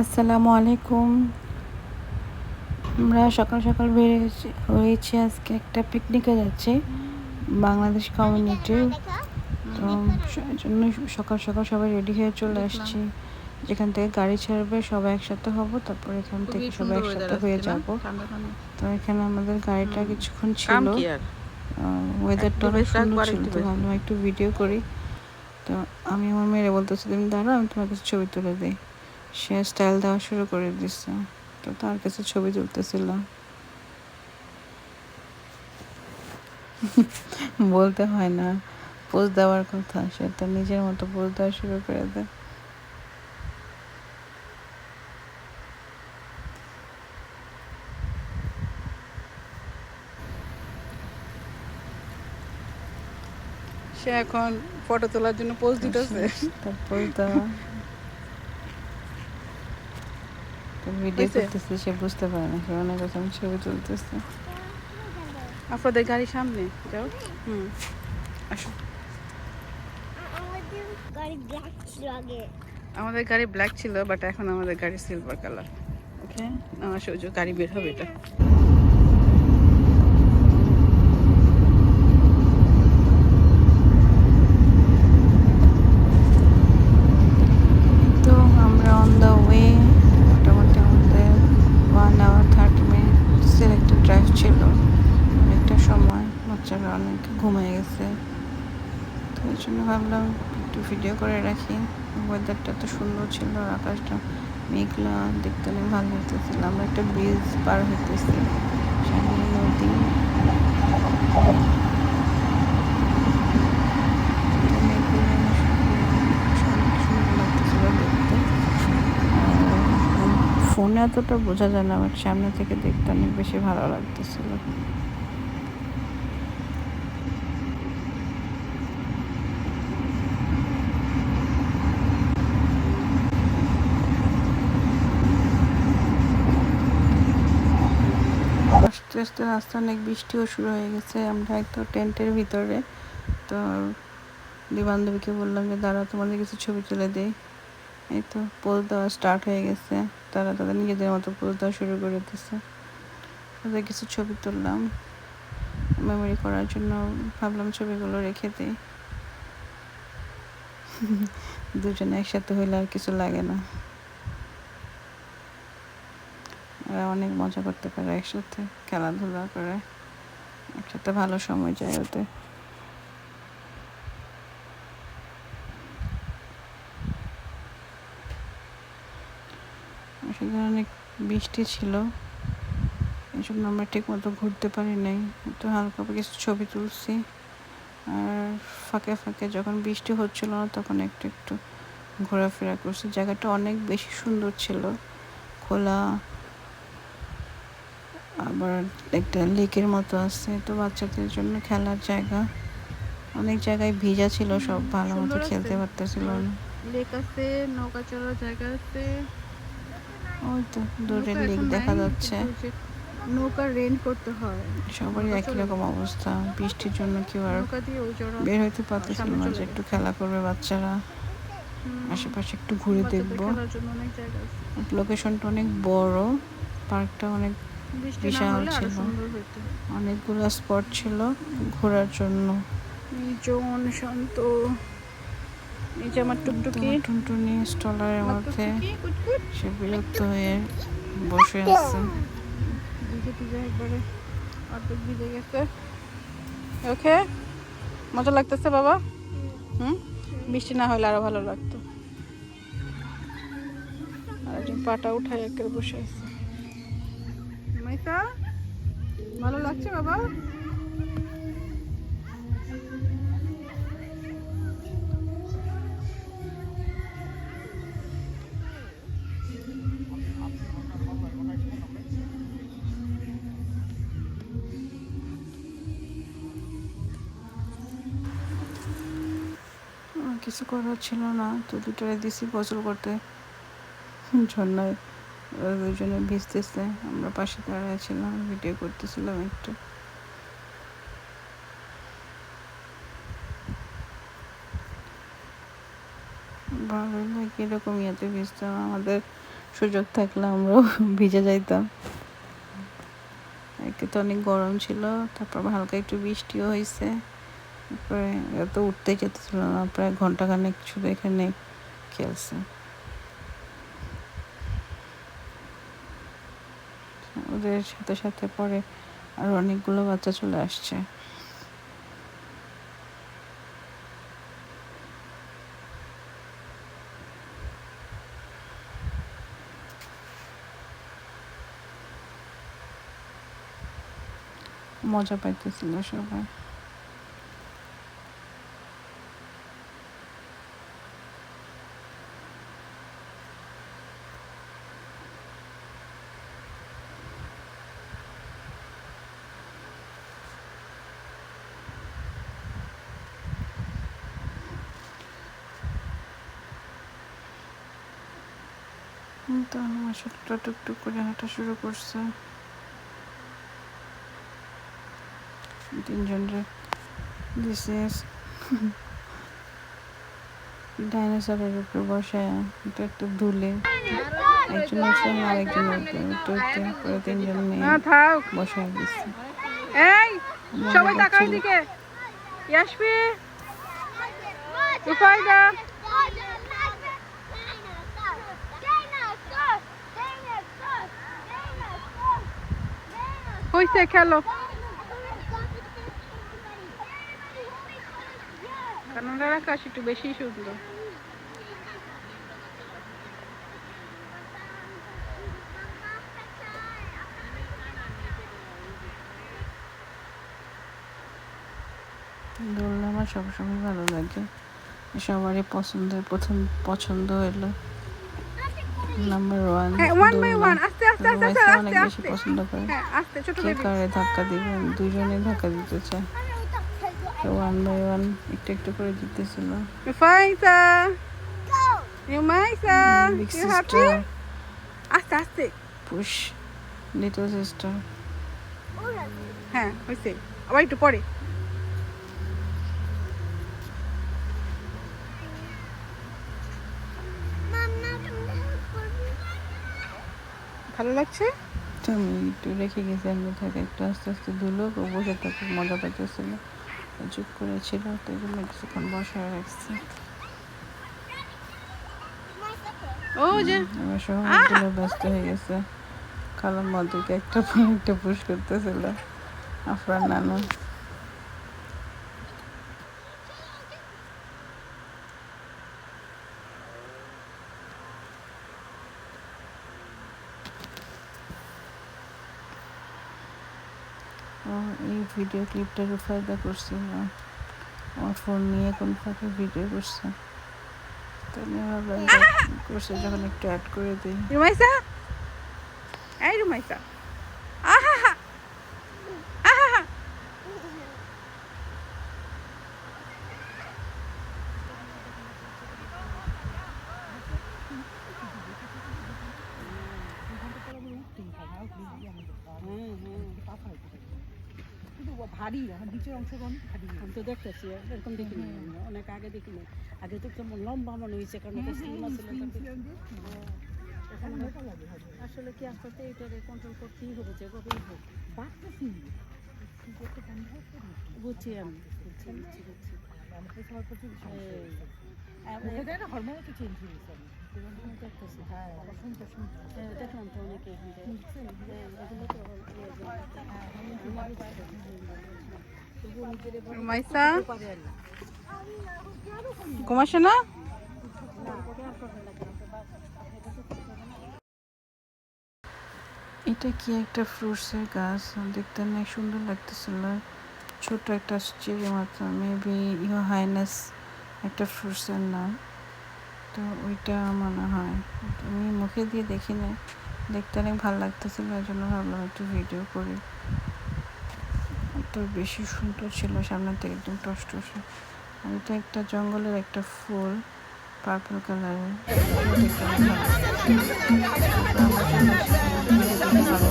আসসালামু আলাইকুম। আমরা সকাল সকাল বেরিয়েছি হয়েছি আজকে একটা পিকনিকে যাচ্ছি বাংলাদেশ কমিউনিটির তো জন্য সকাল সকাল সবাই রেডি হয়ে চলে আসছি। যেখান থেকে গাড়ি ছাড়বে সবাই একসাথে হব তারপর এখান থেকে সবাই একসাথে হয়ে যাব। তো এখানে আমাদের গাড়িটা কিছুক্ষণ ছিল। ওয়েদারটা সুন্দর ছিল তো ভাবলাম একটু ভিডিও করি। তো আমি আমার মেয়েরে বলতেছি তুমি দাঁড়াও আমি তোমার কাছে ছবি তুলে দিই। সে স্টাইল দেওয়া শুরু করে দিচ্ছে তো তার কাছে ছবি তুলতেছিল বলতে হয় না পোজ দেওয়ার কথা সে তো নিজের মতো পোজ দেওয়া শুরু করে দেয়। এখন ফটো তোলার জন্য পোজ দিতেছে। পোজ দেওয়া ভিডিও করতেছে সে বুঝতে পারে না মনে করছে আমি ছবি তুলতেছে। আপনাদের গাড়ির সামনে যাও। হুম আসো। আমাদের গাড়ি ব্ল্যাক ছিল আমাদের গাড়ি ব্ল্যাক ছিল বাট এখন আমাদের গাড়ি সিলভার কালার ওকে আমার সৌজ গাড়ি বের হবে এটা তো আমরা অন দ্য ওয়ে মোটামুটি আমাদের ওয়ান আওয়ার থার্টি মিনিটসের একটা ড্রাইভ ছিল অনেকটা সময় বাচ্চারা অনেক ঘুমিয়ে গেছে তো এই জন্য ভাবলাম একটু ভিডিও করে রাখি ওয়েদারটা তো সুন্দর ছিল আকাশটা মেঘলা, দেখতে অনেক ভালো হইতেছিল আমরা একটা ব্রিজ পার হইতেছি। সামনে নদী। লাগতেছিল ফোনে এতটা বোঝা যায় না বাট সামনে থেকে দেখতে অনেক বেশি ভালো লাগতেছিল। আস্তে আস্তে অনেক বৃষ্টিও শুরু হয়ে গেছে। আমরা একটু টেন্টের ভিতরে। তো দুই বান্ধবীকে বললাম যে দাঁড়া তোমাদের কিছু ছবি তুলে দেই। এই তো পোজ দেওয়া স্টার্ট হয়ে গেছে। তারা তাদের নিজেদের মতো পোজ দেওয়া শুরু করে দিচ্ছে তাদের কিছু ছবি তুললাম। মেমোরি করার জন্য ভাবলাম ছবিগুলো রেখে দিই। দুজনে একসাথে হইলে আর কিছু লাগে না। ওরা অনেক মজা করতে পারে একসাথে, খেলাধুলা করে, একসাথে ভালো সময় যায় ওদের। অনেক বৃষ্টি ছিল জন্য আমরা ঠিক মতো ঘুরতে পারি নাই। একটু হালকা কিছু ছবি তুলছি, আর ফাঁকে ফাঁকে যখন বৃষ্টি হচ্ছিল না তখন একটু একটু ঘোরাফেরা করছি। জায়গাটা অনেক বেশি সুন্দর ছিল, খোলা আবার একটা লেকের মতো আছে তো বাচ্চাদের জন্য খেলার জায়গা। অনেক জায়গায় ভিজা ছিল সব ভালো মতো খেলতে পারতেছিল না। লেক আছে নৌকা চলার জায়গা আছে। ওই তো দূরে নৌকা লেক দেখা যাচ্ছে। নৌকা রেন্ট করতে হয় সবারই একই রকম অবস্থা বৃষ্টির জন্য কেউ আর বের হইতে পারতেছিল না যে একটু খেলা করবে বাচ্চারা। আশেপাশে একটু ঘুরে দেখব। অনেক জায়গা লোকেশনটা অনেক বড় পার্কটা অনেক বিশাল ছিল। অনেকগুলো স্পট ছিল ঘোরার জন্য। নির্জন শান্ত নিচে আমার টুকটুকি। টুনটুনি স্টলারের মধ্যে সে বিরক্ত হয়ে বসে আছে। ভিজে ভিজে একবারে অর্ধেক ভিজে গেছে। ওকে? মজা লাগতেছে বাবা? হুম? বৃষ্টি না হলে আরও ভালো লাগতো। আর একজন পাটা উঠায় একের বসে আছে। মাইসা ভালো লাগছে বাবা? কিছু করার ছিল না। তো দুটোরে দিছি গোসল করতে। ঝর্ণায় ওরা দুজনে ভিজতেছে। আমরা পাশে দাঁড়ায় ছিলাম ভিডিও করতেছিলাম একটু। ভালো লাগে এরকম ইয়েতে ভিজতাম আমাদের সুযোগ থাকলে আমরাও ভিজে যাইতাম। একে তো অনেক গরম ছিল, তারপর হালকা একটু বৃষ্টিও হয়েছে তারপরে এত উঠতে যেতেছিল না, প্রায় ঘন্টাখানেক শুধু এখানে খেলছে। ওদের সাথে সাথে পরে আর অনেকগুলো বাচ্চা চলে আসছে। মজা পাইতেছিল সবাই। তো আমার ছোটটা টুকটুক করে হাঁটা শুরু করছে। তিনজনরে দিছে। ডাইনোসরের উপর বসে এটা একটু দুলে একজন উঠছে আরেকজন উঠবে উঠতে উঠতে পরে তিনজন না মেয়ে থাক। বসে গেছে এই সবাই তাকাও ছিল। এদিকে। ইয়াসপি হইছে খেলো। কানাডার আকাশ একটু বেশি সুন্দর। দোলনা আমার সবসময় ভালো লাগে। সবারই পছন্দের প্রথম পছন্দ হলো number one one by one আস্তে আস্তে আস্তে আস্তে বেশি পছন্দ করে। আস্তে। ছোট বেবি কারে ধাক্কা দিবেন দুজনে ধাক্কা দিতে চায় তো ওয়ান বাই ওয়ান একটু একটু করে দিতেছিল। ইউ হ্যাপি আস্তে আস্তে। পুশ লিটল সিস্টার হ্যাঁ আবার একটু পরে। ভালো লাগছে? আমি একটু রেখে গেছি আমি থাকে একটু আস্তে আস্তে ধুলো ও বসে থাকে মজা পাইতেছিল চুপ করেছিল তো এই জন্য কিছুক্ষণ বসায় রাখছি। ও যে ব্যস্ত হয়ে গেছে। মধ্যে একটা একটা পুশ করতেছিল। আফরান নানু ও এই ভিডিও ক্লিপটা রুফায়দা করছিল আমার ফোন নিয়ে কোন ফাঁকে ভিডিও করছে। তো আমি ভাবলাম করছে, যখন একটু অ্যাড করে দিই। রুমাইসা? এই রুমাইসা। আহা হা আহা হা ভারী আমার নিচের অনেক ভারী আমি তো দেখতেছি এরকম আমি, অনেক আগে দেখিনি আগে তো কেমন লম্বা মনে হয়েছে কারণ আসলে কি আস্তে আস্তে এটারে কন্ট্রোল করতেই হবে যেভাবেই হোক বাড়তেছি বুঝছি আমি বুঝছি বুঝছি বুঝছি এই, তো চেঞ্জ হয়ে হ্যাঁ হ্যাঁ, দেখলাম তো অনেকে না। ঘুমাসে না? এটা কি একটা ফ্রুটসের গাছ? দেখতে অনেক সুন্দর লাগতেছিল ছোট একটা চেরি মতো। মেবি ইউ হাইনেস একটা ফ্রুটসের নাম তো ওইটা মনে হয়। আমি মুখে দিয়ে দেখি না দেখতে অনেক ভালো লাগতেছিল এই জন্য ভাবলাম একটু ভিডিও করি। তো বেশি সুন্দর ছিল, সামনে থেকে একদম টসটসে আর এটা একটা জঙ্গলের একটা ফুল পার্পল কালারের ভালো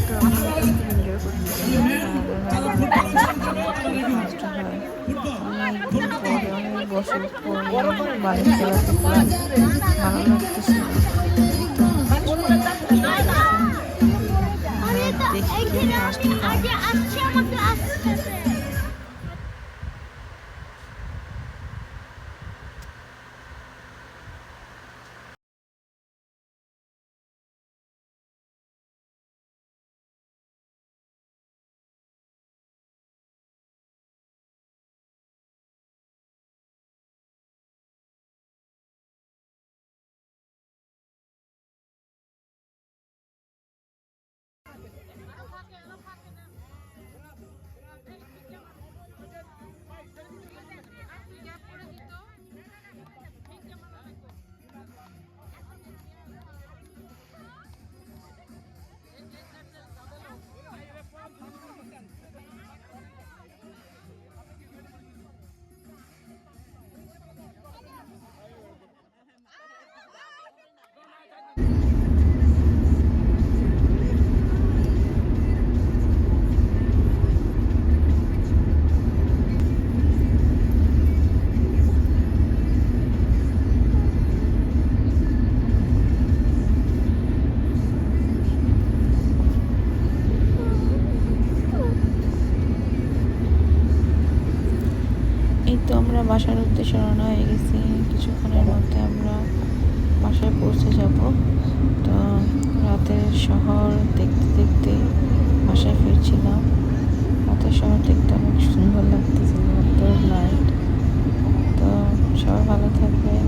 তো আমরা এনজয় পরে অনেক বাড়ি ফেরা দেখলাম ভালো লাগতেছিল দেখি ফার্স্ট আগে আসছে আমাকে আসতেছে তো আমরা বাসার উদ্দেশ্যে রওনা হয়ে গেছি। কিছুক্ষণের মধ্যে আমরা বাসায় পৌঁছে যাব। তো রাতের শহর দেখতে দেখতে বাসায় ফিরছিলাম। রাতের শহর দেখতে অনেক সুন্দর লাগতেছিল লাইট তো সবাই ভালো থাকবেন।